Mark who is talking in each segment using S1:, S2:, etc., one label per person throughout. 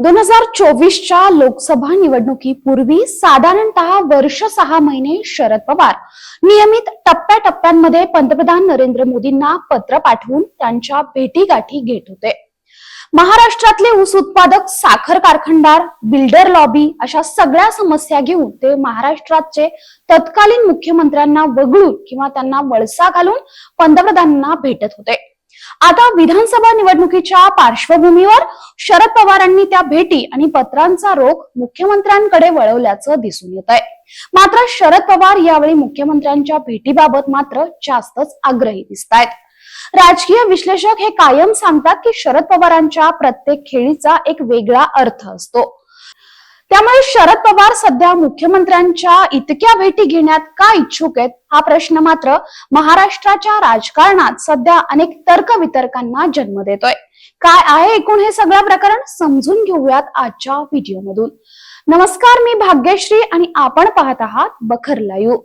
S1: दोन हजार चोवीसच्या लोकसभा निवडणुकीपूर्वी साधारणतः वर्ष सहा महिने शरद पवार नियमित टप्प्याटप्प्यांमध्ये पंतप्रधान नरेंद्र मोदींना पत्र पाठवून त्यांच्या भेटीगाठी घेत होते. महाराष्ट्रातले ऊस उत्पादक साखर कारखानदार बिल्डर लॉबी अशा सगळ्या समस्या घेऊन ते महाराष्ट्राचे तत्कालीन मुख्यमंत्र्यांना वगळून किंवा त्यांना वळसा घालून पंतप्रधानांना भेटत होते. आता विधानसभा निवडणुकीच्या पार्श्वभूमीवर शरद पवारांनी त्या भेटी आणि पत्रांचा रोख मुख्यमंत्र्यांकडे वळवल्याचं दिसून येत आहे मात्र शरद पवार यावेळी मुख्यमंत्र्यांच्या भेटीबाबत मात्र जास्तच आग्रही दिसत आहेत राजकीय विश्लेषक हे कायम सांगतात की शरद पवारांच्या प्रत्येक खेळीचा एक वेगळा अर्थ असतो. त्यामुळे शरद पवार सध्या मुख्यमंत्र्यांच्या इतक्या भेटी घेण्यात का इच्छुक आहेत हा प्रश्न मात्र महाराष्ट्राच्या राजकारणात सध्या अनेक तर्कवितर्कांना जन्म देतोय. काय आहे एकूण हे सगळं प्रकरण समजून घेऊयात आजच्या व्हिडिओमधून. नमस्कार मी भाग्यश्री आणि आपण पाहत आहात बखर लाईव्ह.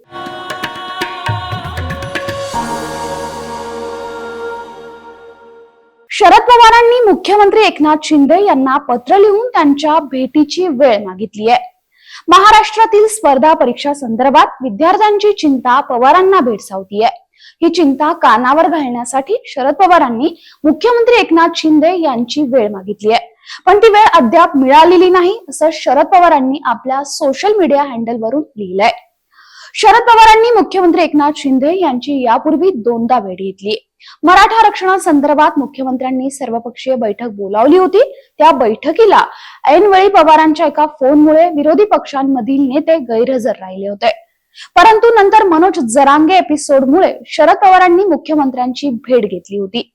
S1: शरद पवारांनी मुख्यमंत्री एकनाथ शिंदे यांना पत्र लिहून त्यांच्या भेटीची वेळ मागितली आहे. महाराष्ट्रातील स्पर्धा परीक्षा संदर्भात विद्यार्थ्यांची चिंता पवारांना भेडसावतीये. ही चिंता कानावर घालण्यासाठी शरद पवारांनी मुख्यमंत्री एकनाथ शिंदे यांची वेळ मागितली आहे. पण ती वेळ अद्याप मिळालेली नाही असं शरद पवारांनी आपल्या सोशल मीडिया हँडलवरून लिहिलंय. शरद पवारांनी मुख्यमंत्री एकनाथ शिंदे यांची यापूर्वी दोनदा भेट घेतली. मराठा आरक्षणासंदर्भात मुख्यमंत्र्यांनी सर्वपक्षीय बैठक बोलावली होती. त्या बैठकीला ऐनवेळी पवारांच्या एका फोनमुळे विरोधी पक्षांमधील नेते गैरहजर राहिले होते. परंतु नंतर मनोज जरांगे एपिसोडमुळे शरद पवारांनी मुख्यमंत्र्यांची भेट घेतली होती.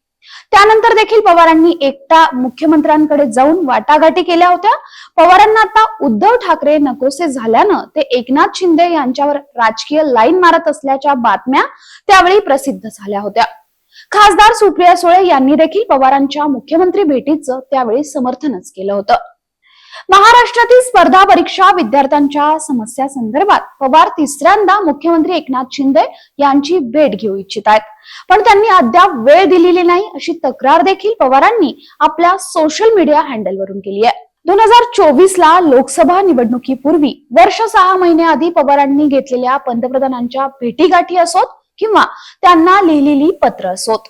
S1: त्यानंतर देखील पवारांनी एकटा मुख्यमंत्र्यांकडे जाऊन वाटाघाटी केल्या होत्या. पवारांना आता उद्धव ठाकरे नकोसे झाल्यानं ते एकनाथ शिंदे यांच्यावर राजकीय लाईन मारत असल्याच्या बातम्या त्यावेळी प्रसिद्ध झाल्या होत्या. खासदार सुप्रिया सुळे यांनी देखील पवारांच्या मुख्यमंत्री भेटीचं त्यावेळी समर्थनच केलं होतं. महाराष्ट्रातील स्पर्धा परीक्षा विद्यार्थ्यांच्या समस्या संदर्भात पवार तिसऱ्यांदा मुख्यमंत्री एकनाथ शिंदे यांची भेट घेऊ इच्छित आहेत. पण त्यांनी अद्याप वेळ दिलेली नाही अशी तक्रार देखील पवारांनी आपल्या सोशल मीडिया हँडलवरून केली आहे. दोन हजार चोवीस ला लोकसभा निवडणुकीपूर्वी वर्ष सहा महिन्याआधी पवारांनी घेतलेल्या पंतप्रधानांच्या भेटीगाठी असोत किंवा त्यांना लिहिलेली पत्र असोत.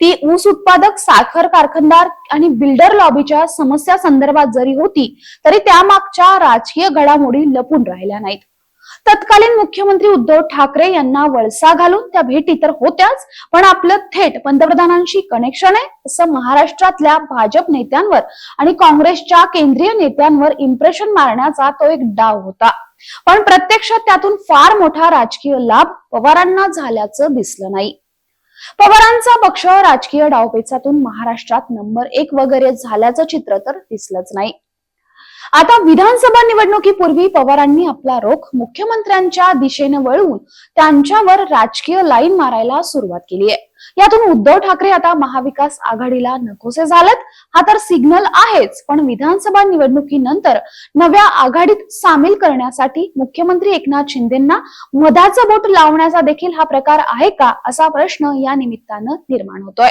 S1: ती ऊस उत्पादक साखर कारखानदार आणि बिल्डर लॉबीच्या समस्या संदर्भात जरी होती तरी त्यामागच्या राजकीय घडामोडी लपून राहिल्या नाहीत. तत्कालीन मुख्यमंत्री उद्धव ठाकरे यांना वळसा घालून त्या भेटी तर होत्याच पण आपलं थेट पंतप्रधानांशी कनेक्शन आहे असं महाराष्ट्रातल्या भाजप नेत्यांवर आणि काँग्रेसच्या केंद्रीय नेत्यांवर इम्प्रेशन मारण्याचा तो एक डाव होता. पण प्रत्यक्षात त्यातून फार मोठा राजकीय लाभ पवारांना झाल्याचं दिसलं नाही. पवारांचा पक्ष राजकीय डावपेचातून महाराष्ट्रात नंबर एक वगैरे झाल्याचं चित्र तर दिसलंच नाही. आता विधानसभा निवडणुकीपूर्वी पवारांनी आपला रोख मुख्यमंत्र्यांच्या दिशेने वळवून त्यांच्यावर राजकीय लाईन मारायला सुरुवात केली आहे. यातून उद्धव ठाकरे आता महाविकास आघाडीला नकोसे झालेत. हा तर सिग्नल आहेच पण विधानसभा निवडणुकीनंतर नव्या आघाडीत सामील करण्यासाठी मुख्यमंत्री एकनाथ शिंदेना मधाचं बोट लावण्याचा देखील हा प्रकार आहे का असा प्रश्न या निमित्तानं निर्माण होतोय.